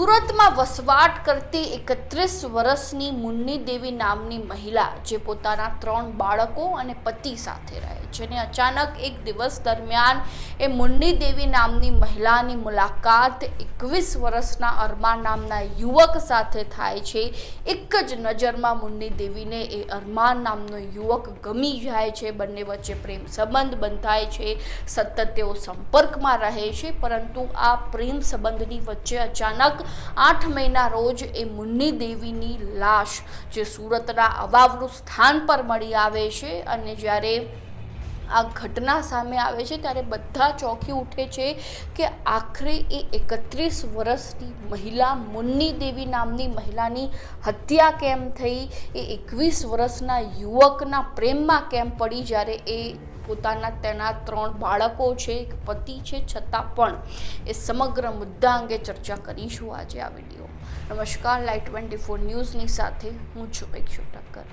સુરતમાં વસવાટ કરતી એકત્રીસ વર્ષની મુન્ની દેવી નામની મહિલા, જે પોતાના ત્રણ બાળકો અને પતિ સાથે રહે છે ને અચાનક એક દિવસ દરમિયાન એ મુન્ની દેવી નામની મહિલાની મુલાકાત એકવીસ વર્ષના અરમાન નામના યુવક સાથે થાય છે. એક જ નજરમાં મુન્ની દેવીને એ અરમાન નામનો યુવક ગમી જાય છે. બંને વચ્ચે પ્રેમ સંબંધ બંધાય છે. સતત તેઓ સંપર્કમાં રહે છે, પરંતુ આ પ્રેમ સંબંધની વચ્ચે અચાનક આઠ મહિના રોજ એ મુન્ની દેવીની લાશ જે સુરતના અવાવનું સ્થાન પર મળી આવે છે અને જ્યારે આ ઘટના સામે આવે છે ત્યારે બધા ચોંકી ઉઠે છે કે આખરે એ એકત્રીસ વર્ષની મહિલા મુન્ની દેવી નામની મહિલાની હત્યા કેમ થઈ? એ એકવીસ વર્ષના યુવકના પ્રેમમાં કેમ પડી? જ્યારે એ પોતાના તેના ત્રણ બાળકો છે, એક પતિ છે, છતાં પણ એ સમગ્ર મુદ્દા અંગે ચર્ચા કરીશું આજે આ વીડિયો નમસ્કાર લાઈટ ટ્વેન્ટી ફોર ન્યૂઝની સાથે હું છું એકશો ટક્કર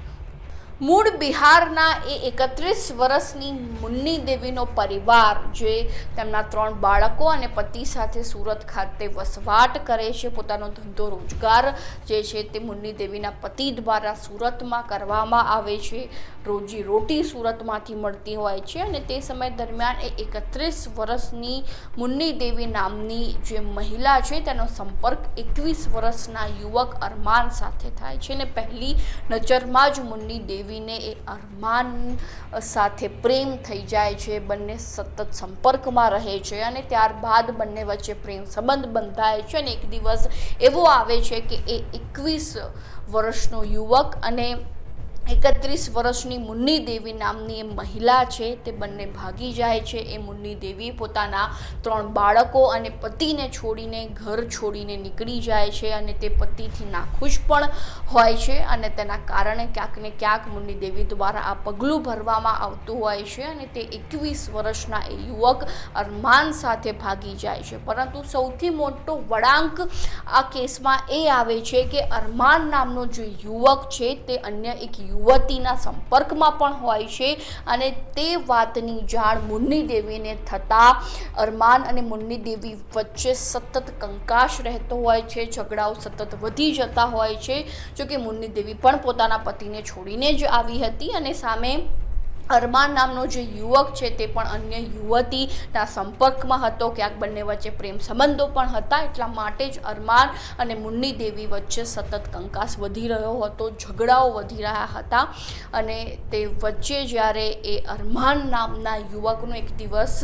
મૂળ બિહારના એ એકત્રીસ વર્ષની મુન્ની દેવીનો પરિવાર, જે તેમના ત્રણ બાળકો અને પતિ સાથે સુરત ખાતે વસવાટ કરે છે, પોતાનો ધંધો રોજગાર જે છે તે મુન્ની દેવીના પતિ દ્વારા સુરતમાં કરવામાં આવે છે. રોજી રોટી સુરતમાંથી મળતી હોય છે અને તે સમય દરમિયાન એ એકત્રીસ વર્ષની મુન્ની દેવી નામની જે મહિલા છે, તેનો સંપર્ક એકવીસ વર્ષના યુવક અરમાન સાથે થાય છે અને પહેલી નજરમાં જ મુન્ની દેવીને એ અરમાન સાથે પ્રેમ થઈ જાય છે, બંને સતત સંપર્કમાં રહે છે અને ત્યારબાદ બંને વચ્ચે પ્રેમ સંબંધ બંધાય છે અને એક દિવસ એવો આવે છે કે એ એકવીસ વર્ષનો યુવક અને એકત્રીસ વર્ષની મુન્ની દેવી નામની એ મહિલા છે, તે બંને ભાગી જાય છે. એ મુન્ની દેવી પોતાના ત્રણ બાળકો અને પતિને છોડીને ઘર છોડીને નીકળી જાય છે અને તે પતિથી નાખુશ પણ હોય છે અને તેના કારણે ક્યાંક ને ક્યાંક મુન્ની દેવી દ્વારા આ પગલું ભરવામાં આવતું હોય છે અને તે એકવીસ વર્ષના એ યુવક અરમાન સાથે ભાગી જાય છે. પરંતુ સૌથી મોટો વળાંક આ કેસમાં એ આવે છે કે અરમાન નામનો જે યુવક છે, તે અન્ય એક યુવતીના સંપર્કમાં પણ હોય છે અને તે વાતની જાણ મુન્ની દેવીને થતાં અરમાન અને મુન્ની દેવી વચ્ચે સતત કંકાશ રહેતો હોય છે, ઝઘડાઓ સતત વધી જતા હોય છે, જોકે મુન્ની દેવી પણ પોતાના પતિને છોડીને જ આવી હતી અને સામે અરમાન નામનો જે યુવક છે તે પણ અન્ય યુવતીના સંપર્કમાં હતો. ક્યાંક બંને વચ્ચે પ્રેમ સંબંધો પણ હતા, એટલા માટે જ અરમાન અને મુન્ની દેવી વચ્ચે સતત કંકાસ વધી રહ્યો હતો, ઝઘડાઓ વધી રહ્યા હતા અને તે વચ્ચે જ્યારે એ અરમાન નામના યુવકનો એક દિવસ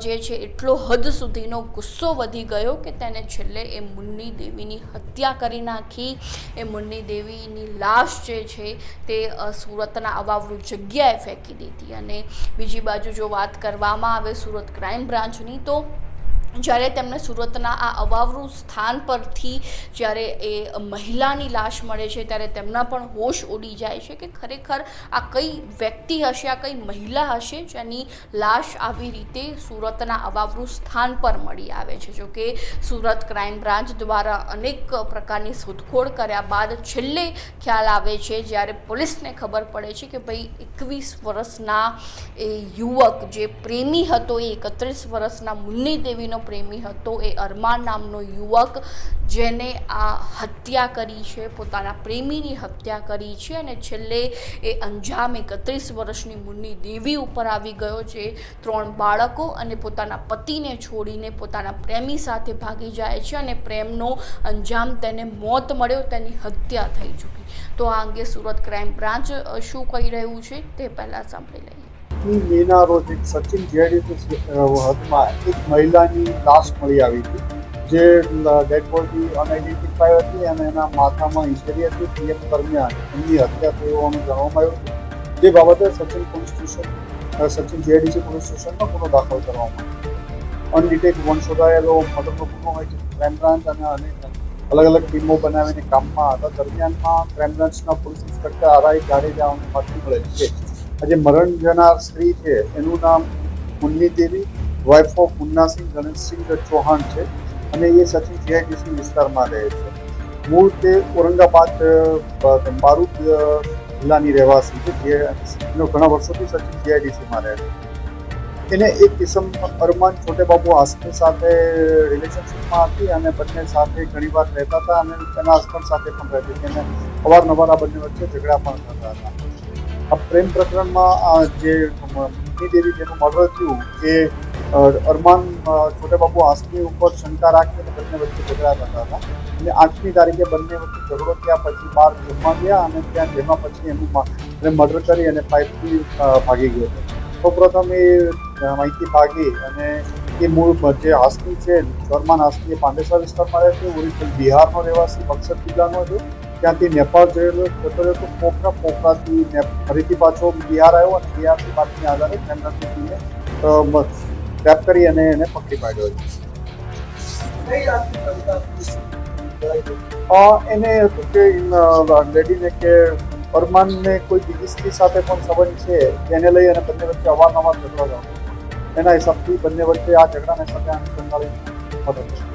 જે છે એટલો હદ સુધીનો ગુસ્સો વધી ગયો કે તેને છેલ્લે એ મુન્ની દેવીની હત્યા કરી નાખી. એ મુન્ની દેવીની લાશ જે છે તે સુરતના અવાવરૂ જગ્યાએ ફેંકી દીધી. અને બીજી બાજુ જો વાત કરવામાં આવે સુરત ક્રાઇમ બ્રાન્ચની તો જ્યારે તેમને સુરતના આ અવાવરું સ્થાન પરથી જ્યારે એ મહિલાની લાશ મળે છે, ત્યારે તેમના પણ હોશ ઉડી જાય છે કે ખરેખર આ કઈ વ્યક્તિ હશે, આ કઈ મહિલા હશે જેની લાશ આવી રીતે સુરતના અવાવરું સ્થાન પર મળી આવે છે. જો કે સુરત ક્રાઇમ બ્રાન્ચ દ્વારા અનેક પ્રકારની શોધખોળ કર્યા બાદ છેલ્લે ખ્યાલ આવે છે, જ્યારે પોલીસને ખબર પડે છે કે ભાઈ એકવીસ વર્ષના એ યુવક જે પ્રેમી હતો, એ એકત્રીસ વર્ષના મુન્ની દેવીનો પ્રેમી હતો એ અરમાન નામનો યુવક જેને આ હત્યા કરી છે, પોતાના પ્રેમીની હત્યા કરી છે અને છેલ્લે એ અંજામ એકત્રીસ વર્ષની મુન્ની દેવી ઉપર આવી ગયો છે. ત્રણ બાળકો અને પોતાના પતિને છોડીને પોતાના પ્રેમી સાથે ભાગી જાય છે અને પ્રેમનો અંજામ તેને મોત મળ્યો, તેની હત્યા થઈ ચૂકી. તો આ અંગે સુરત ક્રાઇમ બ્રાન્ચ શું કહી રહ્યું છે તે પહેલાં સાંભળી લઈએ. ની મેના રોજ એક સચિન જેડી હદમાં એક મહિલાની લાશ મળી આવી હતી, જે ડેડ બોડી અનઆઇડેન્ટિફાઈ હતી અને એના માથામાં ઇન્જરી હતી પીએફ દરમિયાન એમની હત્યા થઈ હોવાનું જાણવામાં આવ્યું હતું. જે બાબતે Sachin police station Sachin JDC police સ્ટેશનમાં ગુનો દાખલ કરવામાં આવ્યો અનડિટેક વન શોધાયેલો મર્ડરનો ગુનો હોય છે, ક્રાઇમ બ્રાન્ચ અને અનેક અલગ અલગ ટીમો બનાવીને કામમાં હતા. દરમિયાનમાં ક્રાઇમ બ્રાન્ચના પોલીસ ઇન્સ્પેક્ટર આરઆઈ જાડેજા માંથી મળેલ છે. આજે મરણ જનાર સ્ત્રી છે, એનું નામ મુન્ની દેવી વાઇફ ઓફ મુન્નાસિંહ ગણેશસિંહ ચૌહાણ છે અને એ સચિન જીઆઈડીસી વિસ્તારમાં રહે છે. મૂળ તે ઔરંગાબાદ બારૂદ જિલ્લાની રહેવાસી છે, જે એનો ઘણા વર્ષોથી સચિન જીઆઈડીસીમાં રહે છે. એને એક કિસમ અરમાન છોટે બાબુ આસમી સાથે રિલેશનશિપમાં હતી અને બંને સાથે ઘણીવાર રહેતા હતા અને તેના હસબન્ડ સાથે પણ રહેતી હતી. અને અવારનવાર આ બંને વચ્ચે ઝઘડા પણ થતા હતા. આ પ્રેમ પ્રકરણમાં જે મુન્ની દેવી જેનું મર્ડર થયું, એ અરમાન છોટે બાબુ આસમી ઉપર શંકા રાખી અને બંને વચ્ચે ઝઘડા થતા હતા. અને આઠમી તારીખે બંને વચ્ચે ઝઘડો થયા પછી બહાર જમવા ગયા અને ત્યાં જેમાં પછી એનું મર્ડર કરી અને પાઇપથી ભાગી ગયો હતો. સૌપ્રથમ એ માહિતી ભાગી અને એ મૂળ જે હાસ્તી છે, અરમાન હાસ્તી એ પાંડેસર વિસ્તારમાં રહે છે ઓરિજિનલ બિહારનો રહેવાસી બક્સર જિલ્લાનો છે ત્યાંથી નેપાળ ગયેલો જતો તો પોખરા પોખરાથી ફરીથી પાછો બિહાર આવ્યો અને બિહારથી બાતમી આધારે તેમના ટીમને ટ્રેપ કરી અને એને પકડી પાડ્યો એને હતું કે લેડીને કે પરમાનને કોઈ બીજી સાથે પણ સંબંધ છે, તેને લઈ અને બંને વચ્ચે અવારનવાર ઝઘડો થયો. એના હિસાબથી બંને વચ્ચે આ ઝઘડાને સાથે અનુસંધાને મદદ કરી